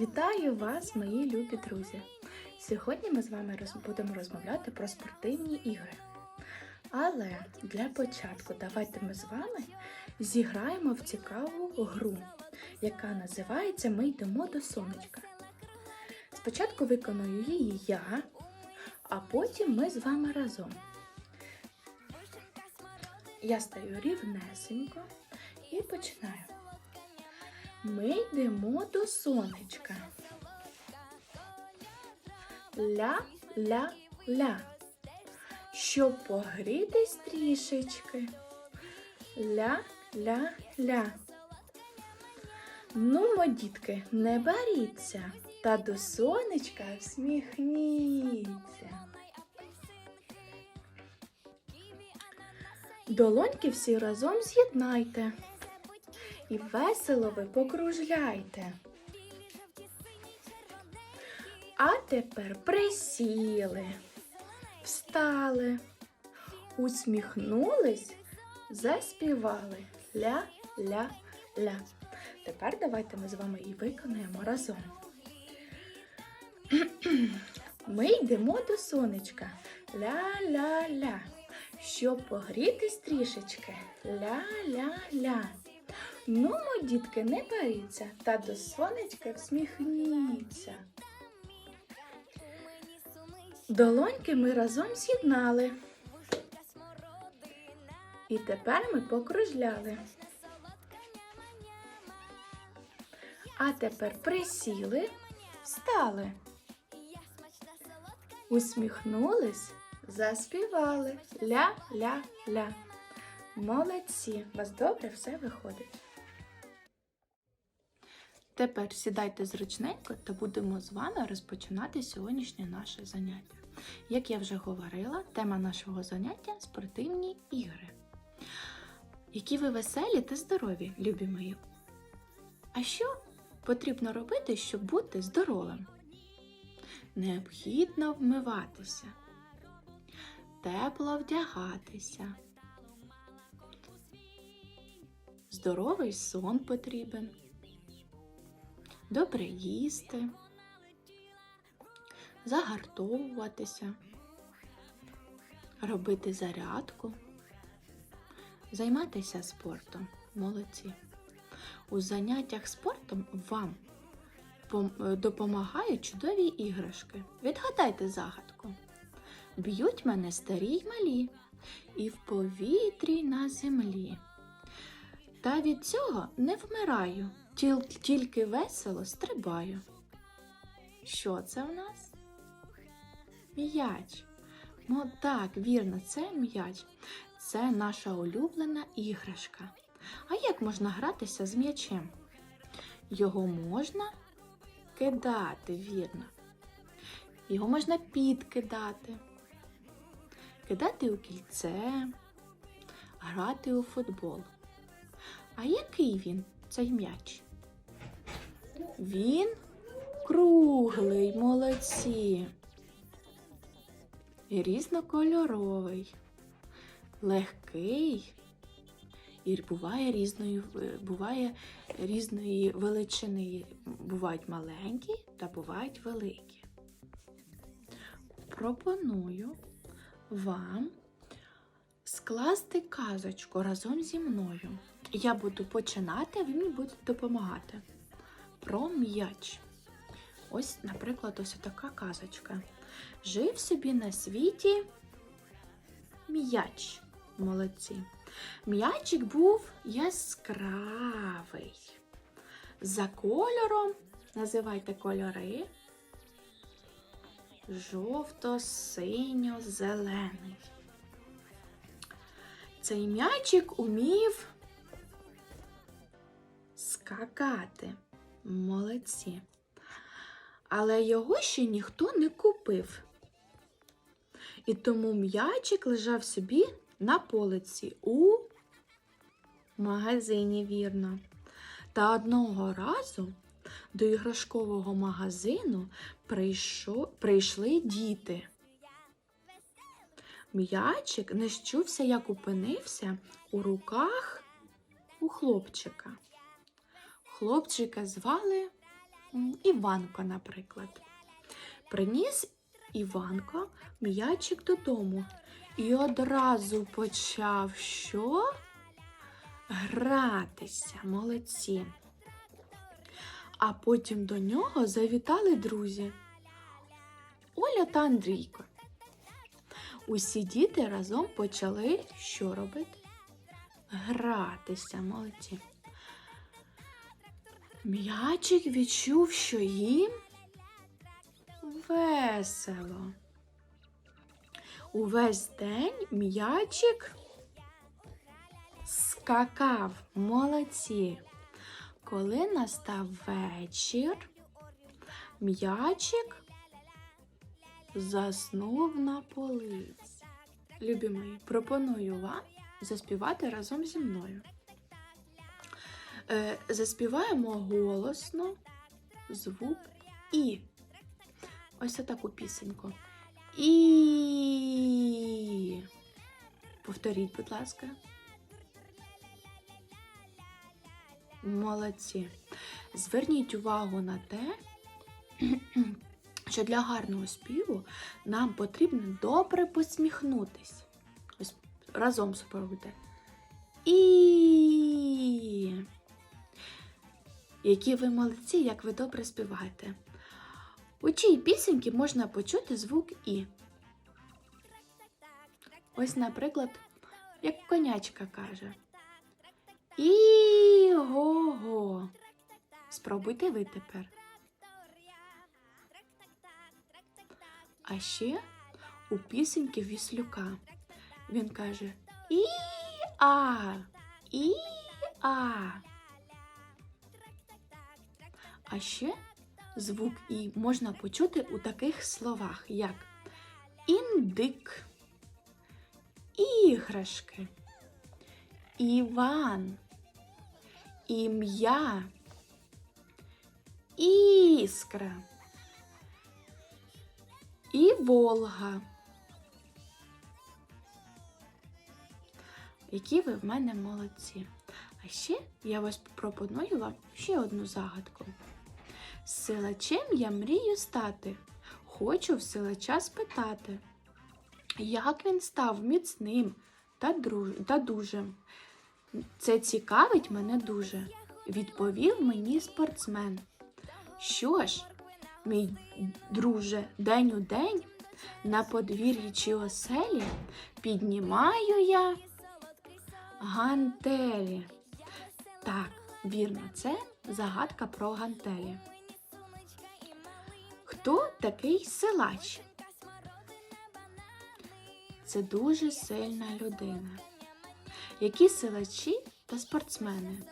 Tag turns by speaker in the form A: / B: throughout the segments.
A: Вітаю вас, мої любі друзі! Сьогодні ми з вами роз- будемо розмовляти про спортивні ігри. Але для початку давайте ми з вами зіграємо в цікаву гру, яка називається Ми йдемо до сонечка. Спочатку виконую її я, а потім ми з вами разом. Я стаю рівнесенько і починаю. Ми йдемо до сонечка. Ля-ля-ля. Щоб погрітись трішечки. Ля-ля-ля. Ну, дітки, не боріться, та до сонечка всміхніться. Долоньки всі разом з'єднайте. І весело ви покружляйте. А тепер присіли, встали, усміхнулись, заспівали ля-ля-ля. Тепер давайте ми з вами і виконаємо разом. Ми йдемо до сонечка. Ля-ля-ля. Щоб погрітись трішечки. Ля-ля-ля. Ну, мо, дітки, не боріться, та до сонечка всміхніться. Долоньки ми разом з'єднали. І тепер ми покружляли. А тепер присіли, встали. Усміхнулись, заспівали ля-ля-ля. Молодці, у вас добре все виходить. Тепер сідайте зручненько та будемо з вами розпочинати сьогоднішнє наше заняття. Як я вже говорила, тема нашого заняття спортивні ігри. Які ви веселі та здорові, любі мої. А що потрібно робити, щоб бути здоровим? Необхідно вмиватися, тепло вдягатися. Здоровий сон потрібен, добре їсти, загартовуватися, робити зарядку, займатися спортом. Молодці. У заняттях спортом вам е, допомагають чудові іграшки. Відгадайте загадку. Б'ють мене старі й малі, і в повітрі на землі. Та від цього не вмираю, тільки весело стрибаю. Що це в нас? М'яч. Ну так, вірно, це м'яч. Це наша улюблена іграшка. А як можна гратися з м'ячем? Його можна кидати, вірно. Його можна підкидати, кидати у кільце, грати у футбол. А який він, цей м'яч? Він круглий, молодці. І різнокольоровий, легкий. І буває різної, е, буває різної величини. Бувають маленькі та бувають великі. Пропоную вам скласти казочку разом зі мною. Я буду починати, а ви мені будете допомагати. Про м'яч. Ось, наприклад, ось така казочка. Жив собі на світі м'яч. Молодці. М'ячик був яскравий. За кольором, називайте кольори. Жовто-синьо-зелений. Цей м'ячик умів скакати. Молодці. Але його ще ніхто не купив. І тому м'ячик лежав собі на полиці у магазині, вірно. Та одного разу до іграшкового магазину прийшо, прийшли діти. М'ячик не щувся, як опинився у руках у хлопчика. Хлопчика звали Іванко, наприклад. Приніс Іванко м'ячик додому і одразу почав що? Гратися, молодці. А потім до нього завітали друзі Оля та Андрійко. Усі діти разом почали що робити? Гратися, молодці. М'ячик відчув, що їм весело. Увесь день м'ячик скакав. Молодці. Коли настав вечір, м'ячик заснув на полиці. Любі мої, пропоную вам заспівати разом зі мною. Е, заспіваємо голосно звук І. Ось таку пісеньку. І. Повторіть, будь ласка. Молодці. Зверніть увагу на те, що для гарного співу нам потрібно добре посміхнутись. Ось разом спробуйте. І. Які ви молодці, як ви добре співаєте. У чій пісеньки можна почути звук І. Ось, наприклад, як конячка каже. І-го-го. Спробуйте ви тепер. А ще у пісеньки Віслюка він каже І-а, І-а. А ще звук І можна почути у таких словах, як індик, іграшки, Іван, ім'я, іскра і Волга. Які ви в мене молодці. А ще я вас пропоную вам ще одну загадку. Силачем я мрію стати. Хочу в силача спитати, як він став міцним та, друж... та дужим. Це цікавить мене дуже, відповів мені спортсмен. Що ж, мій друже, день у день на подвір'ї чи оселі піднімаю я гантелі. Так, вірно, це загадка про гантелі. Хто такий силач? Це дуже сильна людина. Які силачі та спортсмени?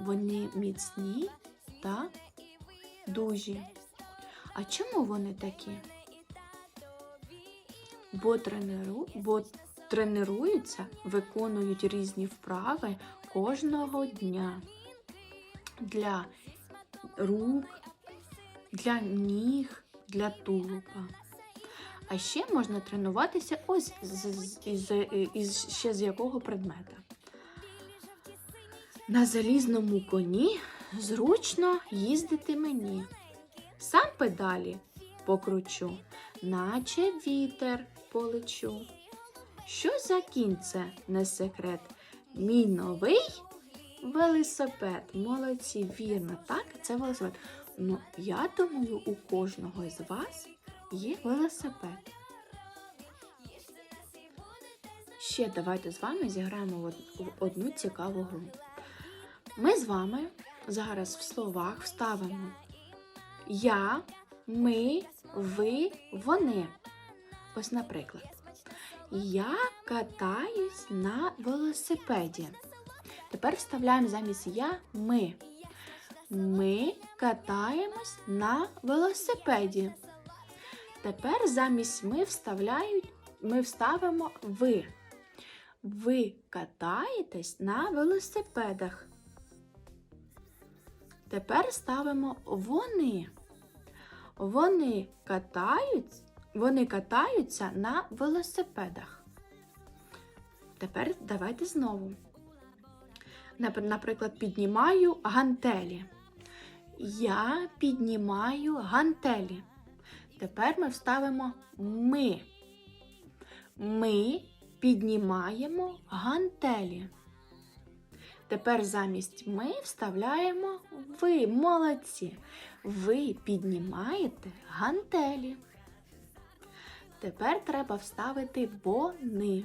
A: Вони міцні та дужі. А чому вони такі? Бо, тренеру... Бо тренуються, виконують різні вправи кожного дня для рук, для ніг, для тулуба. А ще можна тренуватися ось з, із, із ще з якого предмета. На залізному коні зручно їздити мені. Сам педалі покручу, наче вітер полечу. Що за кінь це не секрет? Мій новий велосипед. Молодці, вірно, так, це велосипед. Ну, я думаю, у кожного з вас є велосипед. Ще давайте з вами зіграємо в одну цікаву гру. Ми з вами зараз в словах вставимо я, ми, ви, вони. Ось, наприклад, я катаюсь на велосипеді. Тепер вставляємо замість я ми. Ми катаємось на велосипеді. Тепер замість ми вставляють, ми вставимо ви. Ви катаєтесь на велосипедах. Тепер ставимо вони. Вони катають, вони катаються на велосипедах. Тепер давайте знову. Нап- Наприклад, піднімаю гантелі. Я піднімаю гантелі. Тепер ми вставимо ми. Ми піднімаємо гантелі. Тепер замість ми вставляємо ви. Молодці. Ви піднімаєте гантелі. Тепер треба вставити вони.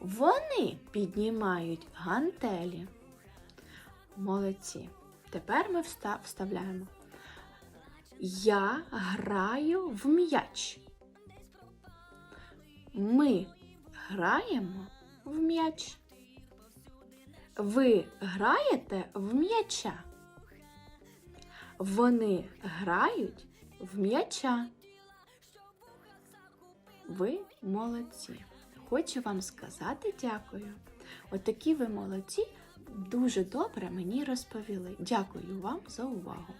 A: Вони піднімають гантелі. Молодці. Тепер ми вставляємо. Я граю в м'яч. Ми граємо в м'яч. Ви граєте в м'яча. Вони грають в м'яча. Ви молодці. Хочу вам сказати дякую. Отакі ви молодці, дуже добре мені розповіли. Дякую вам за увагу.